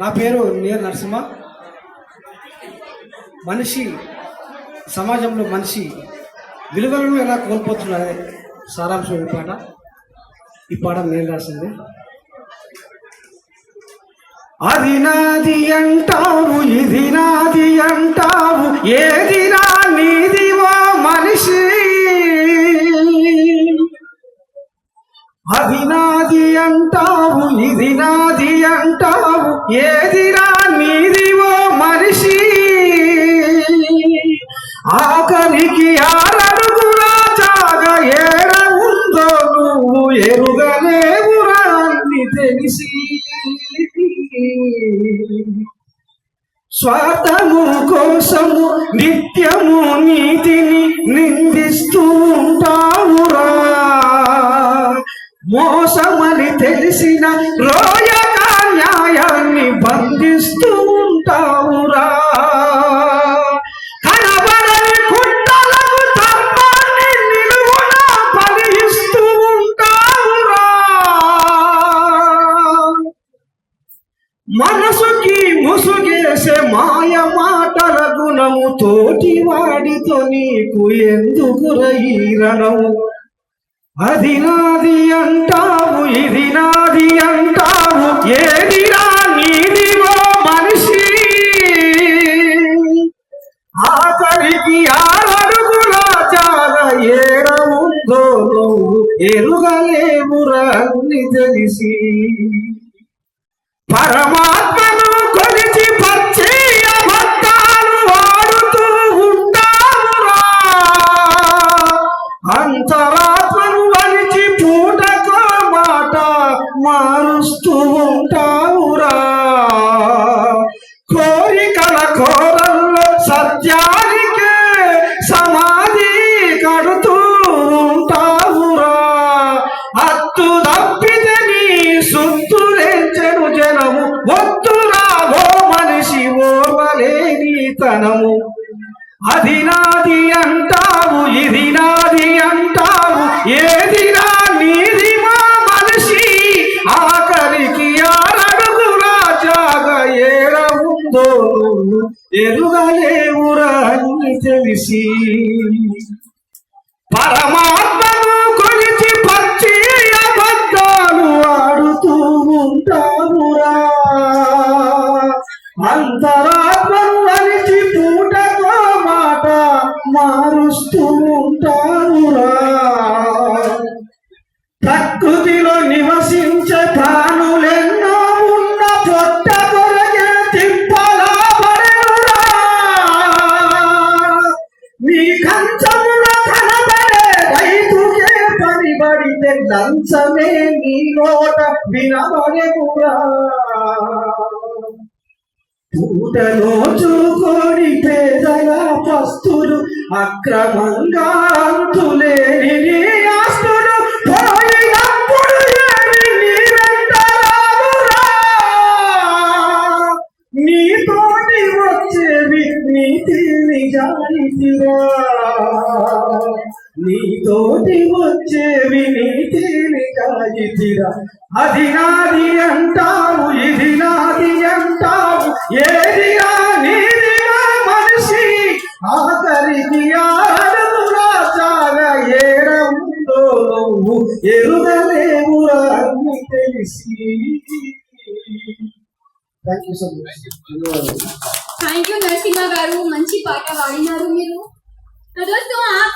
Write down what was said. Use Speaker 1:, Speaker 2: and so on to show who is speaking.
Speaker 1: నా పేరు నీర్ నరసింహ. మనిషి సమాజంలో మనిషి విలువలను ఎలా కోల్పోతున్నారే సారాంశం ఈ పాట. ఈ పాట నేను రాసింది. అది నాది అంటావు ఇది నాది అంటావు ఏది అది నాది అంటావు ఇది నాది అంటావు ఏదిరా నీదివో మనిషి? ఆఖరికి ఆరడుగులా జాగ ఏడ ఉందో నువ్వు ఎరుగలేవురా అన్ని తెలిసి. స్వార్థము కోసము నిత్యము నీతిని నిందిస్తూ అని తెలిసిన రోయగా న్యాయాన్ని బంధిస్తూ ఉంటావురా. ఉంటావురా. మనసుకి ముసుగేసే మాయ మాటల గుణము తోటి వాడితో నీకు ఎందుకు రైరణము అది నాది అంటావు ఇది నాది అంటావు. ఏదిరా నీదివో మనిషి. ఆఖరికి ఆరడుగుల చాలా ఏడ ఉందో నువ్వు. ఎరుగలేవురా తెలిసి. పరమ మారుస్తూ ఉంటావురా. కోరికల కోరల్లో సత్యానికే సమాధి కడుతూ ఉంటావురా. అత్తు తప్పితే నీ సుత్తులేంచెను జనము. ఒత్తురా ఓ మనిషి ఓవలేని తనము. అది నాది అంటావు ఇది నాది అంటావు ఏది ఎరుగలేవురా అని తెలిసి. పరమాత్మను కొలిచి పచ్చి అబద్ధాలు ఆడుతూ ఉంటావురా. అంతరాత్మను అలిచి పూటతో మాట మారుస్తూ ఉంటావురా. ప్రకృతిలో నివసించే లంచమే నీ నోట వినబడెనురా పూటలో చూకొని పేదల పస్తులు అక్రమంగా అంతులేని ఆస్తులు పోయినప్పుడు నీతోటి వచ్చేవి నీతి నిజాయితీరా? నీతోటి వచ్చేవి నీతి నిజాయితీరా అది నాది అంటావు ఇది నాది అంటావు ఏది నా నీది నా మనిషి ఆఖరికి ఆడదురా చాలా ఏడ ఉందో నువ్వు ఎరుగలేవురా అని తెలిసి థ్యాంక్ యూ సో మచ్ ధన్యవాదాలు
Speaker 2: థ్యాంక్ యూ నరసింహ గారు మంచి పాట పాడినారు మీరు तो दोस्तों आप